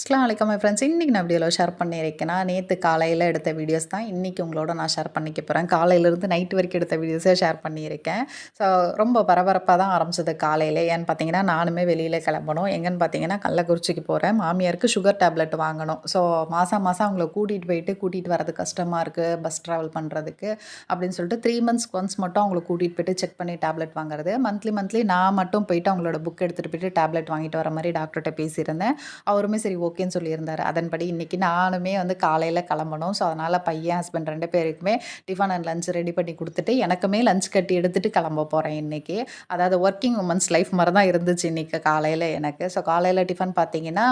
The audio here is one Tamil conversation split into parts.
அஸ்லாம் வலைக்கம் மை ஃப்ரெண்ட்ஸ் இன்றைக்கி நான் வீடியோவில் ஷேர் பண்ணியிருக்கேன்னா நேற்று காலையில் எடுத்த வீடியோஸ் தான் இன்றைக்கி உங்களோட நான் ஷேர் பண்ணிக்க போகிறேன் காலையிலேருந்து நைட் வரைக்கும் எடுத்த வீடியோஸை ஷேர் பண்ணியிருக்கேன். ஸோ ரொம்ப பரபரப்பாக தான் ஆரம்பிச்சது காலையில். ஏன்னு பார்த்தீங்கன்னா நானுமே வெளியில் கிளம்பணும். எங்கன்னு பார்த்தீங்கன்னா கள்ளக்குறிச்சிக்கு போகிறேன் மாமியாருக்கு சுகர் டேப்லெட் வாங்கணும். ஸோ மாதம் மாதம் அவங்கள கூட்டிகிட்டு போயிட்டு கூட்டிகிட்டு வரது கஷ்டமாக இருக்குது பஸ் ட்ராவல் பண்ணுறதுக்கு அப்படின்னு சொல்லிட்டு த்ரீ மந்த்ஸ்க்கு ஒன்ஸ் மட்டும் அவங்கள கூட்டிகிட்டு போயிட்டு செக் பண்ணி டேப்லெட் வாங்குறது. மந்த்லி மந்த்லி நான் மட்டும் போயிட்டு அவங்களோட புக் எடுத்துகிட்டு போயிட்டு டேப்லெட் வாங்கிட்டு வர மாதிரி டாக்டர்கிட்ட பேசியிருந்தேன். அவருமே சரி ஓகேன்னு சொல்லியிருந்தார். அதன்படி இன்றைக்கி நானுமே வந்து காலையில் கிளம்பணும். ஸோ அதனால் பையன் ஹஸ்பண்ட் ரெண்டு பேருக்குமே டிஃபன் அண்ட் லஞ்ச் ரெடி பண்ணி கொடுத்துட்டு எனக்குமே லஞ்ச் கட்டி எடுத்துகிட்டு கிளம்ப போகிறேன் இன்றைக்கி அதாவது ஒர்க்கிங் உமன்ஸ் லைஃப் மாதிரி தான் இருந்துச்சு இன்றைக்கி காலையில் எனக்கு. ஸோ காலையில் டிஃபன் பார்த்தீங்கன்னா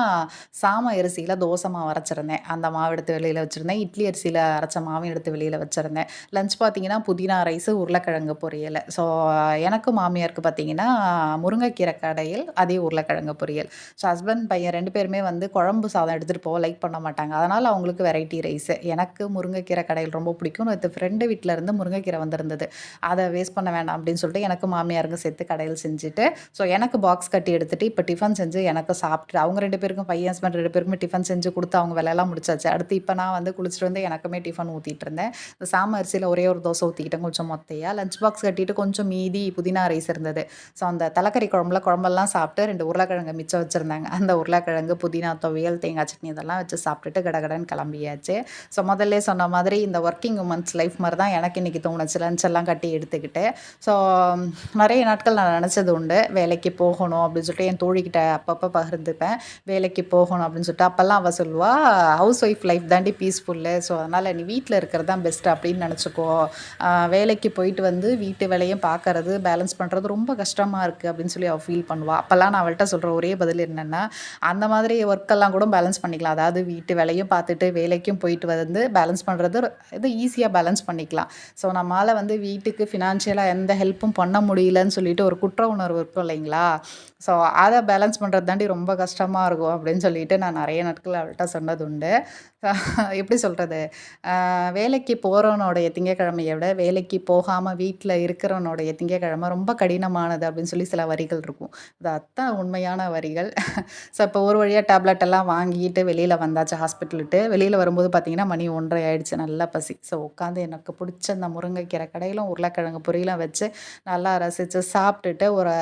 சாம அரிசியில் தோசை மாவு அரைச்சிருந்தேன். அந்த மாவு எடுத்து வெளியில் வச்சுருந்தேன். இட்லி அரிசியில் அரைச்ச மாவும் எடுத்து வெளியில் வச்சுருந்தேன். லஞ்ச் பார்த்தீங்கன்னா புதினா ரைஸு உருளைக்கிழங்கு பொரியல். ஸோ எனக்கு மாமியாருக்கு பார்த்தீங்கன்னா முருங்கைக்கீரை கடையில் அதே உருளைக்கிழங்கு பொரியல். ஸோ ஹஸ்பண்ட் பையன் ரெண்டு பேருமே வந்து குழம்பு சாதம் எடுத்துகிட்டு போக லைக் பண்ண மாட்டாங்க. அதனால் அவங்களுக்கு வெரைட்டி ரைஸ் எனக்கு முருங்கைக்கீரை கடையில் ரொம்ப பிடிக்கும் நேற்று ஃப்ரெண்டு வீட்டில் இருந்து முருங்கைக்கீரை வந்திருந்தது. அதை வேஸ்ட் பண்ண வேண்டாம் அப்படின்னு சொல்லிட்டு எனக்கு மாமியாருங்க சேர்த்து கடையில் செஞ்சுட்டு ஸோ எனக்கு பாக்ஸ் கட்டி எடுத்துகிட்டு இப்போ டிஃபன் செஞ்சு எனக்கு சாப்பிட்டு அவங்க ரெண்டு பேருக்கும் பையன் ஹஸ்பண்ட் ரெண்டு பேருக்குமே டிஃபன் செஞ்சு கொடுத்து அவங்க வேலையெல்லாம் முடிச்சாச்சு. அடுத்து இப்போ நான் வந்து குளிச்சுட்டு வந்து எனக்குமே டிஃபன் ஊற்றிட்டு இருந்தேன். இந்த சாம அரிசியில் ஒரே ஒரு தோசை ஊற்றிக்கிட்டேன் கொஞ்சம் மொத்தையாக லஞ்ச் பாக்ஸ் கட்டிட்டு கொஞ்சம் மீதி புதினா ரைஸ் இருந்தது. ஸோ அந்த தலைக்கறி குழம்புல குழம்பெல்லாம் சாப்பிட்டு ரெண்டு உருளைக்கிழங்கு மிச்சம் வச்சுருந்தாங்க. அந்த உருளைக்கிழங்கு புதினா துவையல் தேங்காய் சட்னி இதெல்லாம் வச்சு சாப்பிட்டுட்டு கடகடன்னு கிளம்பியாச்சு. ஸோ முதல்ல சொன்ன மாதிரி இந்த ஒர்க்கிங் உமன்ஸ் லைஃப் மாதிரி தான் எனக்கு இன்றைக்கி தோணுச்சு. லஞ்ச் எல்லாம் கட்டி எடுத்துக்கிட்டு. ஸோ நிறைய நாட்கள் நான் நினச்சது உண்டு. வேலைக்கு போகணும் அப்படின்னு சொல்லிட்டு என் தோழிக்கிட்ட அப்பப்போ பகிர்ந்துப்பேன். வேலைக்கு போகணும் அப்படின்னு சொல்லிட்டு அப்போல்லாம் அவள் சொல்லுவாள் ஹவுஸ் ஒய்ஃப் லைஃப் தாண்டி பீஸ்ஃபுல்லு ஸோ அதனால் நீ வீட்டில் இருக்கிறது தான் பெஸ்ட் அப்படின்னு நினச்சிக்கோ. வேலைக்கு போயிட்டு வந்து வீட்டு வேலையும் பார்க்கறது பேலன்ஸ் பண்ணுறது ரொம்ப கஷ்டமாக இருக்குது அப்படின்னு சொல்லி அவள் ஃபீல் பண்ணுவாள் அப்போல்லாம் நான் அவள்கிட்ட சொல்கிற ஒரே பதில் என்னென்னா அந்த மாதிரி ஒர்க்கெல்லாம் கூட பேலன்ஸ் பண்ணிக்கலாம். அதாவது வீட்டு வேலையும் பார்த்துட்டு வேலைக்கும் போயிட்டு வந்து பேலன்ஸ் பண்ணுறது இது ஈஸியாக பேலன்ஸ் பண்ணிக்கலாம். ஸோ நம்மளால் வந்து வீட்டுக்கு ஃபினான்ஷியலாக எந்த ஹெல்ப்பும் பண்ண முடியலன்னு சொல்லிட்டு ஒரு குற்ற உணர்வு இருக்கும் இல்லைங்களா? ஸோ அதை பேலன்ஸ் பண்ணுறது தாண்டி ரொம்ப கஷ்டமாக இருக்கும் அப்படின்னு சொல்லிட்டு நான் நிறைய நாட்கள் அவள்கிட்ட சொன்னது உண்டு. எப்படி சொல்கிறது வேலைக்கு போகிறவனுடைய திங்கக்கிழமையை விட வேலைக்கு போகாமல் வீட்டில் இருக்கிறவனுடைய திங்கக்கிழமை ரொம்ப கடினமானது அப்படின்னு சொல்லி சில வரிகள் இருக்கும். இது அத்தான் உண்மையான வரிகள். ஸோ இப்போ ஒரு வழியாக டேப்லெட் எல்லாம் வாங்கிட்டு வெளியில் வந்தாச்சு ஹாஸ்பிட்டலுட்டு வெளியில் வரும்போது பார்த்திங்கன்னா மணி ஒன்றரை ஆயிடுச்சு. நல்லா பசி. ஸோ உட்காந்து எனக்கு பிடிச்ச அந்த முருங்கைக்கீரை கடையிலும் உருளைக்கிழங்கு பொரியலும் வச்சு நல்லா ரசித்து சாப்பிட்டுட்டு ஒரு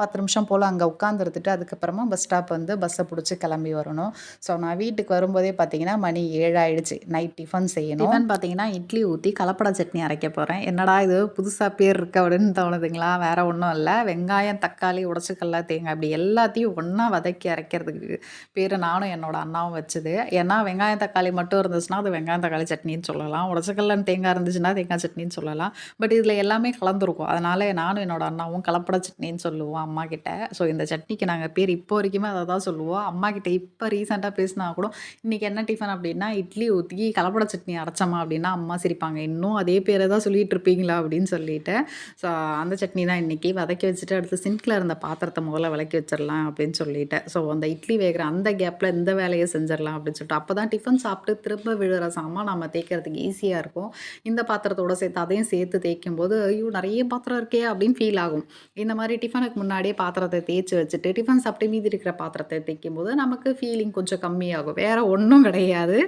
பத்து நிமிஷம் போல் அங்கே உட்காந்துருந்துட்டு அதுக்கப்புறமா பஸ் ஸ்டாப் வந்து பஸ்ஸை பிடிச்சி கிளம்பி வரணும். ஸோ நான் வீட்டுக்கு வரும்போதே பார்த்தீங்கன்னா மணி ஏழாயிடுச்சு நைட் டிஃபன் செய்யணும். டிஃபன் பார்த்தீங்கன்னா இட்லி ஊற்றி கலப்படா சட்னி அரைக்க போகிறேன் என்னடா இது புதுசாக பேர் இருக்கு அப்படின்னு தோணுதுங்களா? வேறு ஒன்றும் இல்லை. வெங்காயம் தக்காளி உடச்சிக்கல்ல தேங்காய் இப்படி எல்லாத்தையும் ஒன்றா வதக்கி அரைக்கிறதுக்கு பேர் நான் நானும் என்னோட அண்ணாவும் வச்சது. ஏன்னா வெங்காயம் தக்காளி மட்டும் இருந்துச்சுன்னா அது வெங்காயம் தக்காளி சட்னின்னு சொல்லலாம். உடச்சக்கல்லன் தேங்காய் இருந்துச்சுன்னா தேங்காய் சட்னின்னு சொல்லலாம். பட் இதில் எல்லாமே கலந்துருக்கும். அதனால் நானும் என்னோட அண்ணாவும் கலப்பட சட்னின்னு சொல்லுவோம் அம்மா கிட்ட. ஸோ இந்த சட்னிக்கு நாங்கள் பேர் இப்போ வரைக்குமே அதை தான் சொல்லுவோம். அம்மா கிட்ட இப்போ ரீசெண்டாக பேசினா கூட இன்றைக்கி என்ன டிஃபன் அப்படின்னா இட்லி ஊற்றி கலப்பட சட்னி அரைச்சம்மா அப்படின்னா அம்மா சிரிப்பாங்க. இன்னும் அதே பேரை தான் சொல்லிகிட்டு இருப்பீங்களா? அப்படின்னு சொல்லிட்டு. ஸோ அந்த சட்னி தான் இன்றைக்கி வதக்கி வச்சுட்டு அடுத்து சிங்கில் இருந்த பாத்திரத்தை முதல்ல விளக்கி வச்சிடலாம் அப்படின்னு சொல்லிட்டேன் ஸோ அந்த இட்லி வேகிற அந்த கேப் கேப்பில் இந்த வேலையை செஞ்சிடலாம் அப்படின்னு சொல்லிட்டு அப்போ தான் டிஃபன் சாப்பிட்டு திரும்ப விழுற சாமான் நம்ம தேய்க்கிறதுக்கு ஈஸியாக இருக்கும். இந்த பாத்திரத்தோட சேர்த்து அதையும் சேர்த்து தேய்க்கும் போது ஐயோ நிறைய பாத்திரம் இருக்கே அப்படின்னு ஃபீல் ஆகும். இந்த மாதிரி டிஃபனுக்கு முன்னாடியே பாத்திரத்தை தேய்ச்சி வச்சுட்டு டிஃபன் சாப்பிட்டு மீதி இருக்கிற பாத்திரத்தை தேய்க்கும் போது நமக்கு ஃபீலிங் கொஞ்சம் கம்மியாகும். வேறு ஒன்றும் கிடையாது.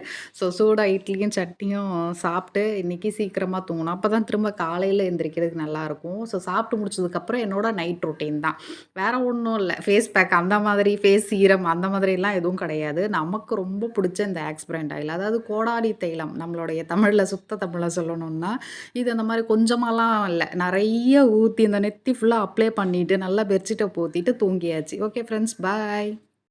ஸோ சூடாக இட்லியும் சட்னியும் சாப்பிட்டு இன்றைக்கி சீக்கிரமாக தூங்கணும். அப்போ தான் திரும்ப காலையில் எந்திரிக்கிறதுக்கு நல்லாயிருக்கும் ஸோ சாப்பிட்டு முடிச்சதுக்கப்புறம் என்னோட நைட் ரொட்டீன் தான். வேறு ஒன்றும் இல்லை. ஃபேஸ் பேக் அந்த மாதிரி ஃபேஸ் சீரம் அந்த மாதிரிலாம் எதுவும் கிடையாது. நமக்கு ரொம்ப பிடிச்ச இந்த ஆக்ஸ்பிரண்ட் ஆயில். அதாவது கோடாரி தைலம் நம்மளுடைய தமிழில் சுத்த தமிழில் சொல்லணும்னா இது அந்த மாதிரி கொஞ்சமாலாம் இல்லை. நிறைய ஊற்றி இந்த நெத்தி ஃபுல்லாக அப்ளை பண்ணிவிட்டு நல்லா பெட்ஷீட்டை போற்றிட்டு தூங்கியாச்சு. Okay friends bye